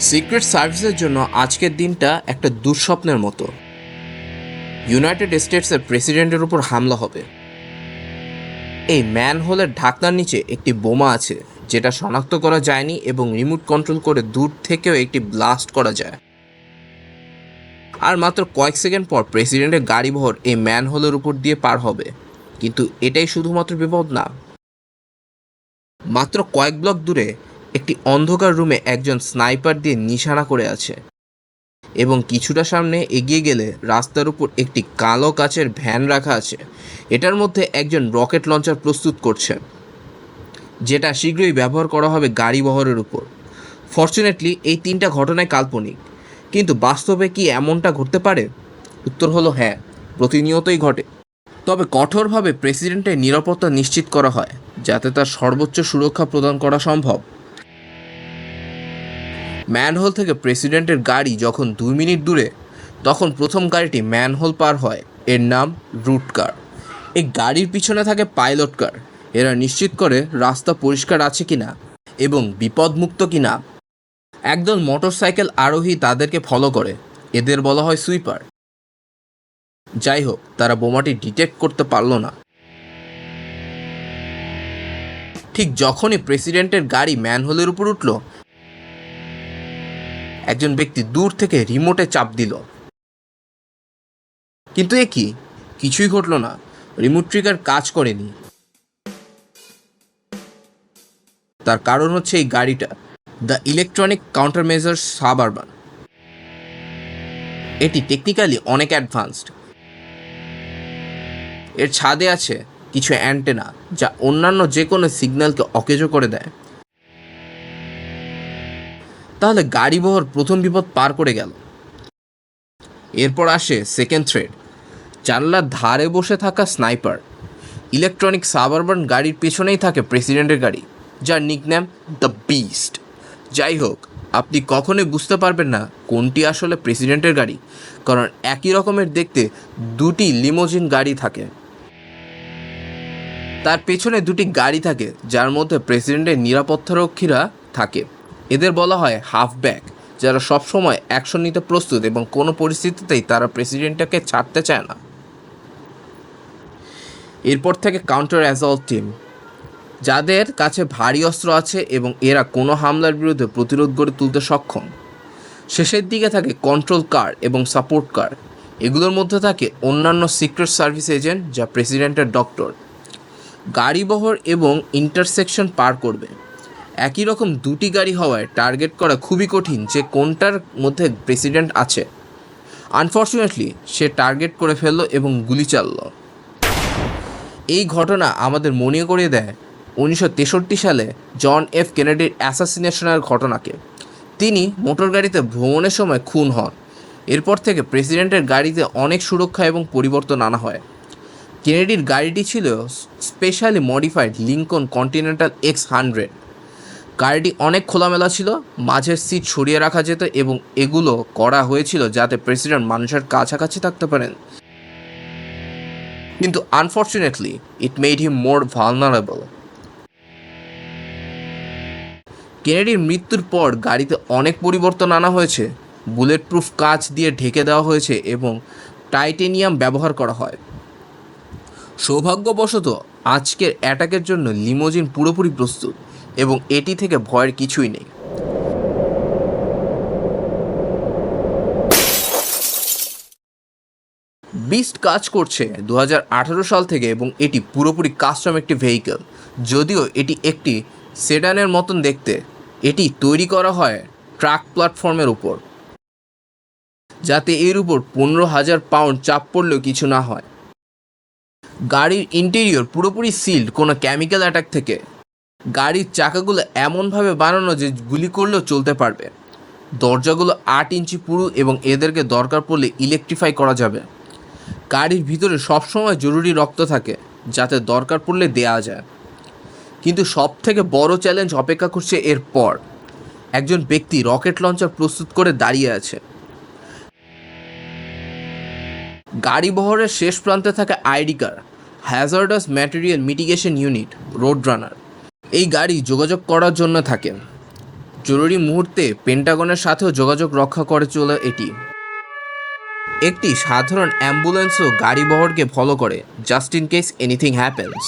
Secret সার্ভিসের জন্য আজকের দিনটা একটা দুঃস্বপ্নের মতো। ইউনাইটেড স্টেটসের প্রেসিডেন্টের উপর হামলা হবে। এই ম্যানহোলের ঢাকনার নিচে একটি বোমা আছে, যেটা শনাক্ত করা যায়নি এবং রিমোট কন্ট্রোল করে দূর থেকেও একটি ব্লাস্ট করা যায়। আর মাত্র কয়েক সেকেন্ড পর প্রেসিডেন্টের গাড়িবহর এই ম্যানহোলের উপর দিয়ে পার হবে। কিন্তু এটাই শুধুমাত্র বিপদ না। মাত্র কয়েক ব্লক দূরে একটি অন্ধকার রুমে একজন স্নাইপার দিয়ে নিশানা করে আছে এবং কিছুটা সামনে এগিয়ে গেলে রাস্তার উপর একটি কালো কাচের ভ্যান রাখা আছে। এটার মধ্যে একজন রকেট লঞ্চার প্রস্তুত করছে, যেটা শীঘ্রই ব্যবহার করা হবে গাড়ি বহরের উপর। ফর্চুনেটলি, এই তিনটা ঘটনায় কাল্পনিক। কিন্তু বাস্তবে কি এমনটা ঘটতে পারে? উত্তর হলো হ্যাঁ প্রতিনিয়তই ঘটে। তবে কঠোরভাবে প্রেসিডেন্টের নিরাপত্তা নিশ্চিত করা হয়, যাতে তার সর্বোচ্চ সুরক্ষা প্রদান করা সম্ভব। ম্যানহোল থেকে প্রেসিডেন্টের গাড়ি যখন দুই মিনিট দূরে, তখন প্রথম গাড়িটি ম্যানহোল পার হয়। এর নাম রুট কার। এই গাড়ির পিছনে থাকে পাইলট কার। এরা নিশ্চিত করে রাস্তা পরিষ্কার আছে কিনা এবং বিপদমুক্ত কিনা। একদল মোটরসাইকেল আরোহী তাদেরকে ফলো করে। এদের বলা হয় সুইপার। যাই হোক, তারা বোমাটি ডিটেক্ট করতে পারল না। ঠিক যখনই প্রেসিডেন্টের গাড়ি ম্যানহোলের উপর উঠল একজন ব্যক্তি দূর থেকে রিমোটে চাপ দিল। কিন্তু এ কি? কিছুই ঘটলো না। রিমোট ট্রিগার কাজ করেনি। তার কারণ হচ্ছে এই গাড়িটা, the electronic counter measure suburban. এটি টেকনিক্যালি অনেক অ্যাডভান্সড। এর ছাদে আছে কিছু অ্যান্টেনা, যা অন্যান্য যে কোনো সিগন্যালকে অকেজো করে দেয়। তাহলে গাড়িবহর প্রথম বিপদ পার করে গেল। এরপর আসে সেকেন্ড থ্রেড জানলার ধারে বসে থাকা স্নাইপার ইলেকট্রনিক সাবারবান গাড়ির পেছনেই থাকে প্রেসিডেন্টের গাড়ি, যার নিকনেম দ্য বিস্ট যাই হোক, আপনি কখনোই বুঝতে পারবেন না কোনটি আসলে প্রেসিডেন্টের গাড়ি, কারণ একই রকমের দেখতে দুটি লিমোজিন গাড়ি থাকে। তার পেছনে দুটি গাড়ি থাকে, যার মধ্যে প্রেসিডেন্টের নিরাপত্তারক্ষীরা থাকে। এদের বলা হয় হাফব্যাক যারা সবসময় অ্যাকশন নিতে প্রস্তুত এবং কোনো পরিস্থিতিতেই তারা প্রেসিডেন্টটাকে ছাড়তে চায় না। এরপর থেকে কাউন্টার অ্যাজল্ট টিম যাদের কাছে ভারী অস্ত্র আছে এবং এরা কোনো হামলার বিরুদ্ধে প্রতিরোধ গড়ে তুলতে সক্ষম। শেষের দিকে থাকে কন্ট্রোল কার এবং সাপোর্ট কার এগুলোর মধ্যে থাকে অন্যান্য সিক্রেট সার্ভিস এজেন্ট যা প্রেসিডেন্টের ডক্টর গাড়িবহর এবং ইন্টারসেকশন পার করবে। একই রকম দুটি গাড়ি হওয়ায় টার্গেট করা খুবই কঠিন যে কোনটার মধ্যে প্রেসিডেন্ট আছে। আনফর্চুনেটলি, সে টার্গেট করে ফেলল এবং গুলি চালল। এই ঘটনা আমাদের মনে করিয়ে দেয় উনিশশো তেষট্টি সালে জন এফ কেনেডির অ্যাসাসিনেশনের ঘটনাকে। তিনি মোটর গাড়িতে ভ্রমণের সময় খুন হন। এরপর থেকে প্রেসিডেন্টের গাড়িতে অনেক সুরক্ষা এবং পরিবর্তন আনা হয়। কেনেডির গাড়িটি ছিল specially modified Lincoln Continental X hundred. গাড়িটি অনেক খোলামেলা ছিল, মাঝের সিট সরিয়ে রাখা যেত এবং এগুলো করা হয়েছিল যাতে প্রেসিডেন্ট মানুষের কাছাকাছি থাকতে পারেন। কিন্তু unfortunately it made him more vulnerable কেনেডির মৃত্যুর পর গাড়িতে অনেক পরিবর্তন আনা হয়েছে বুলেট প্রুফ কাচ দিয়ে ঢেকে দেওয়া হয়েছে এবং টাইটেনিয়াম ব্যবহার করা হয়। সৌভাগ্যবশত, আজকের অ্যাটাকের জন্য লিমোজিন পুরোপুরি প্রস্তুত। এবং এটি থেকে ভয়ের কিছুই নেই। বিস্ট কাজ করছে দু হাজার আঠারো সাল থেকে এবং এটি পুরোপুরি কাস্টম একটি ভেহিকেল। যদিও এটি একটি সেডানের মতন দেখতে, এটি তৈরি করা হয় ট্রাক প্ল্যাটফর্মের উপর, যাতে এর উপর পনেরো হাজার পাউন্ড চাপ পড়লেও কিছু না হয়। গাড়ির ইন্টেরিয়র পুরোপুরি সিল্ড কোনো কেমিক্যাল অ্যাটাক থেকে। গাড়ির চাকাগুলো এমনভাবে বানানো যে গুলি করলেও চলতে পারবে। দরজাগুলো আট ইঞ্চি পুরু এবং এদেরকে দরকার পড়লে ইলেকট্রিফাই করা যাবে। গাড়ির ভিতরে সবসময় জরুরি রক্ত থাকে, যাতে দরকার পড়লে দেয়া যায়। কিন্তু সব থেকে বড় চ্যালেঞ্জ অপেক্ষা করছে এরপর একজন ব্যক্তি রকেট লঞ্চার প্রস্তুত করে দাঁড়িয়ে আছে। গাড়ি বহরের শেষ প্রান্তে থাকে ID car hazardous material mitigation unit road runner এই গাড়ি যোগাযোগ করার জন্য থাকে। জরুরি মুহূর্তে পেন্টাগনের সাথেও যোগাযোগ রক্ষা করে চলে এটি। একটি সাধারণ অ্যাম্বুলেন্সও গাড়ি বহরকে ফলো করে just in case anything happens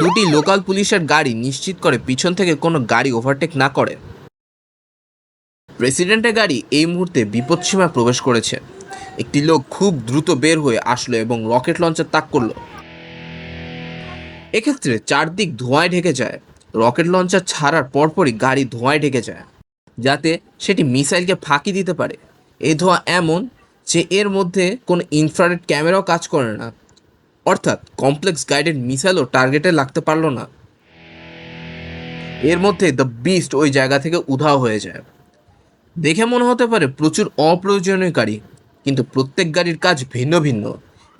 দুটি লোকাল পুলিশের গাড়ি নিশ্চিত করে পিছন থেকে কোনো গাড়ি ওভারটেক না করে। প্রেসিডেন্টের গাড়ি এই মুহূর্তে বিপদসীমায় প্রবেশ করেছে। একটি লোক খুব দ্রুত বের হয়ে আসলো এবং রকেট লঞ্চার তাক করল। এক্ষেত্রে চারদিক ধোঁয়ায় ঢেকে যায়। রকেট লঞ্চার ছাড়ার পরপরই গাড়ি ধোঁয়ায় ঢেকে যায়, যাতে সেটি মিসাইলকে ফাঁকি দিতে পারে। এই ধোঁয়া এমন যে এর মধ্যে কোনো ইনফ্রারেড ক্যামেরাও কাজ করে না, অর্থাৎ কমপ্লেক্স গাইডেড মিসাইলও টার্গেটে লাগতে পারল না। এর মধ্যে দ্য বিস্ট ওই জায়গা থেকে উধাও হয়ে যায়। দেখে মনে হতে পারে প্রচুর অপ্রয়োজনীয় গাড়ি কিন্তু প্রত্যেক গাড়ির কাজ ভিন্ন ভিন্ন।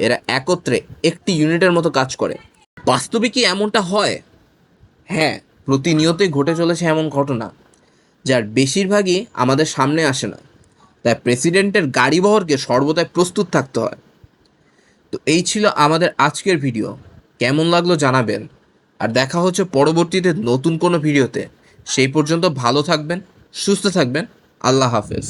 এরা একত্রে একটি ইউনিটের মতো কাজ করে। বাস্তবে কি এমনটা হয়? হ্যাঁ প্রতিনিয়তই ঘটে চলেছে এমন ঘটনা, যার বেশিরভাগই আমাদের সামনে আসে না। তাই প্রেসিডেন্টের গাড়ি বহরকে সর্বদাই প্রস্তুত থাকতে হয়। তো এই ছিল আমাদের আজকের ভিডিও। কেমন লাগল জানাবেন। আর দেখা হচ্ছে পরবর্তীতে নতুন কোনো ভিডিওতে। সেই পর্যন্ত ভালো থাকবেন, সুস্থ থাকবেন। আল্লাহ হাফেজ।